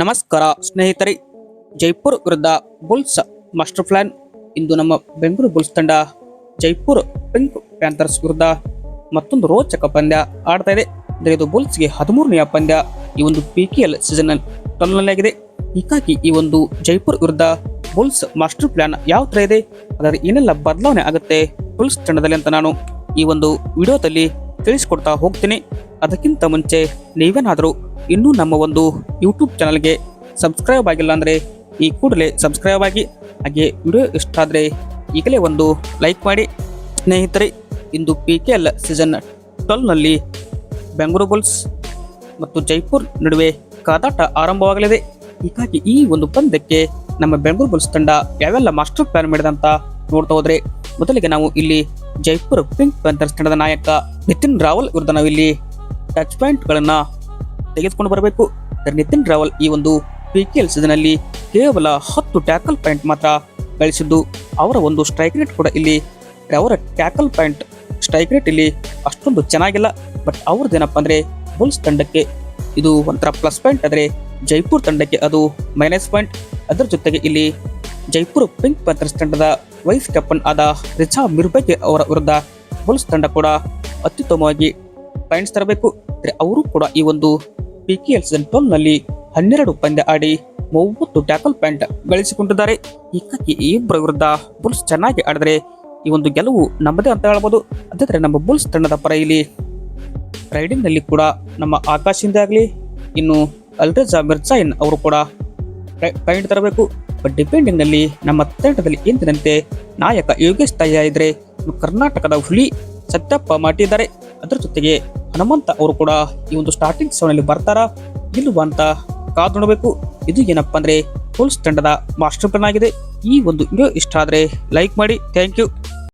ನಮಸ್ಕಾರ ಸ್ನೇಹಿತರೆ, ಜೈಪುರ್ ವಿರುದ್ಧ ಬುಲ್ಸ್ ಮಾಸ್ಟರ್ ಪ್ಲಾನ್ ಇಂದು ನಮ್ಮ ಬೆಂಗಳೂರು ಬುಲ್ಸ್ ತಂಡ ಜೈಪುರ್ ಪಿಂಕ್ ಪ್ಯಾಂಥರ್ಸ್ ವಿರುದ್ಧ ಮತ್ತೊಂದು ರೋಚಕ ಪಂದ್ಯ ಆಡ್ತಾ ಇದೆ. ಅಂದರೆ ಇದು ಬುಲ್ಸ್ಗೆ ಹದಿಮೂರನೆಯ ಪಂದ್ಯ ಈ ಒಂದು ಪಿ ಕೆ ಎಲ್ ಸೀಸನ್ ಟ್ವೆಲ್ನಲ್ಲಿ ಆಗಿದೆ. ಹೀಗಾಗಿ ಈ ಒಂದು ಜೈಪುರ್ ವಿರುದ್ಧ ಬುಲ್ಸ್ ಮಾಸ್ಟರ್ ಪ್ಲಾನ್ ಯಾವ ಥರ ಇದೆ, ಅದರ ಏನೆಲ್ಲ ಬದಲಾವಣೆ ಆಗುತ್ತೆ ಬುಲ್ಸ್ ತಂಡದಲ್ಲಿ ಅಂತ ನಾನು ಈ ಒಂದು ವಿಡಿಯೋದಲ್ಲಿ ತಿಳಿಸ್ಕೊಡ್ತಾ ಹೋಗ್ತೀನಿ. ಅದಕ್ಕಿಂತ ಮುಂಚೆ ನೀವೇನಾದರೂ ಇನ್ನೂ ನಮ್ಮ ಒಂದು ಯೂಟ್ಯೂಬ್ ಚಾನಲ್ಗೆ ಸಬ್ಸ್ಕ್ರೈಬ್ ಆಗಿಲ್ಲ ಅಂದರೆ ಈ ಕೂಡಲೇ ಸಬ್ಸ್ಕ್ರೈಬ್ ಆಗಿ, ಹಾಗೆ ವಿಡಿಯೋ ಇಷ್ಟ ಆದರೆ ಈಗಲೇ ಒಂದು ಲೈಕ್ ಮಾಡಿ. ಸ್ನೇಹಿತರೆ, ಇಂದು ಪಿ ಕೆ ಎಲ್ ಸೀಸನ್ ಟ್ವೆಲ್ವ್ನಲ್ಲಿ ಬೆಂಗಳೂರು ಬುಲ್ಸ್ ಮತ್ತು ಜೈಪುರ್ ನಡುವೆ ಕಾದಾಟ ಆರಂಭವಾಗಲಿದೆ. ಹೀಗಾಗಿ ಈ ಒಂದು ಪಂದ್ಯಕ್ಕೆ ನಮ್ಮ ಬೆಂಗಳೂರು ಬುಲ್ಸ್ ತಂಡ ಯಾವೆಲ್ಲ ಮಾಸ್ಟರ್ ಪ್ಲಾನ್ ಮಾಡಿದಂತ ನೋಡ್ತಾ ಹೋದರೆ, ಮೊದಲಿಗೆ ನಾವು ಇಲ್ಲಿ ಜೈಪುರ್ ಪಿಂಕ್ ಪ್ಯಾಂಥರ್ಸ್ ತಂಡದ ನಾಯಕ ನಿತಿನ್ ರಾವಲ್ ವಿರುದ್ಧ ನಾವು ಇಲ್ಲಿ ಟಚ್ ಪಾಯಿಂಟ್ಗಳನ್ನ ತೆಗೆದುಕೊಂಡು ಬರಬೇಕು. ನಿತಿನ್ ರಾವಲ್ ಈ ಒಂದು ಪಿ ಕೆ ಎಲ್ ಸೀಸನಲ್ಲಿ ಕೇವಲ ಹತ್ತು ಟ್ಯಾಕಲ್ ಪಾಯಿಂಟ್ ಮಾತ್ರ ಗಳಿಸಿದ್ದು. ಅವರ ಒಂದು ಸ್ಟ್ರೈಕ್ ರೇಟ್ ಕೂಡ ಇಲ್ಲಿ, ಅವರ ಟ್ಯಾಕಲ್ ಪಾಯಿಂಟ್ ಸ್ಟ್ರೈಕ್ ರೇಟ್ ಇಲ್ಲಿ ಅಷ್ಟೊಂದು ಚೆನ್ನಾಗಿಲ್ಲ. ಬಟ್ ಅವ್ರದ್ದೇನಪ್ಪ ಅಂದರೆ ಬುಲ್ಸ್ ತಂಡಕ್ಕೆ ಇದು ಒಂಥರ ಪ್ಲಸ್ ಪಾಯಿಂಟ್ ಆದರೆ ಜೈಪುರ್ ತಂಡಕ್ಕೆ ಅದು ಮೈನಸ್ ಪಾಯಿಂಟ್ ಅದರ ಜೊತೆಗೆ ಇಲ್ಲಿ ಜೈಪುರ್ ಪಿಂಕ್ ಪಂಥರ್ಸ್ ತಂಡದ ವೈಸ್ ಕ್ಯಾಪ್ಟನ್ ಆದ ರಿಚಾ ಮಿರ್ಬೆಗೆ ಅವರ ವಿರುದ್ಧ ಬುಲ್ಸ್ ತಂಡ ಕೂಡ ಅತ್ಯುತ್ತಮವಾಗಿ ಪಾಯಿಂಟ್ಸ್ ತರಬೇಕು. ಆದರೆ ಅವರು ಕೂಡ ಈ ಒಂದು ಪಿ ಕೆ ಎಲ್ ಸೀಸನ್ ಟ್ವೆಲ್ವ್ನಲ್ಲಿ ಹನ್ನೆರಡು ಪಂದ್ಯ ಆಡಿ ಮೂವತ್ತು ಟ್ಯಾಕಲ್ ಪಾಯಿಂಟ್ ಗಳಿಸಿಕೊಂಡಿದ್ದಾರೆ. ಹೀಗಾಗಿ ಈ ಇಬ್ಬರ ವಿರುದ್ಧ ಬುಲ್ಸ್ ಚೆನ್ನಾಗಿ ಆಡಿದ್ರೆ ಈ ಒಂದು ಗೆಲುವು ನಮ್ಮದೇ ಅಂತ ಹೇಳ್ಬೋದು. ಅದಾದ್ರೆ ನಮ್ಮ ಬುಲ್ಸ್ ತಂಡದ ಪರ ಇಲ್ಲಿ ರೈಡಿಂಗ್ನಲ್ಲಿ ಕೂಡ ನಮ್ಮ ಆಕಾಶಿಂದ ಆಗಲಿ, ಇನ್ನು ಅಲ್ರಜಾ ಮಿರ್ಜಾಯಿನ್ ಅವರು ಕೂಡ ಪಾಯಿಂಟ್ ತರಬೇಕು. ಬಟ್ ಡಿಪೆಂಡಿಂಗ್ನಲ್ಲಿ ನಮ್ಮ ತಂಡದಲ್ಲಿ ಎಂದಿನಂತೆ ನಾಯಕ ಯೋಗೇಶ್ ತಯ್ಯ ಇದ್ರೆ ಕರ್ನಾಟಕದ ಹುಲಿ ಸತ್ಯಪ್ಪ ಮಾಡಿದ್ದಾರೆ ಅದರ ಜೊತೆಗೆ ಹನುಮಂತ ಅವರು ಕೂಡ ಈ ಒಂದು ಸ್ಟಾರ್ಟಿಂಗ್ ಸೆವೆನಲ್ಲಿ ಬರ್ತಾರಾ ಇಲ್ಲವಾ ಅಂತ ಕಾದು ನೋಡಬೇಕು. ಇದು ಏನಪ್ಪಾ ಅಂದ್ರೆ ಫುಲ್ಸ್ ತಂಡದ ಮಾಸ್ಟರ್ ಪ್ಲಾನ್ ಆಗಿದೆ. ಈ ಒಂದು ವಿಡಿಯೋ ಇಷ್ಟ ಆದ್ರೆ ಲೈಕ್ ಮಾಡಿ. Thank you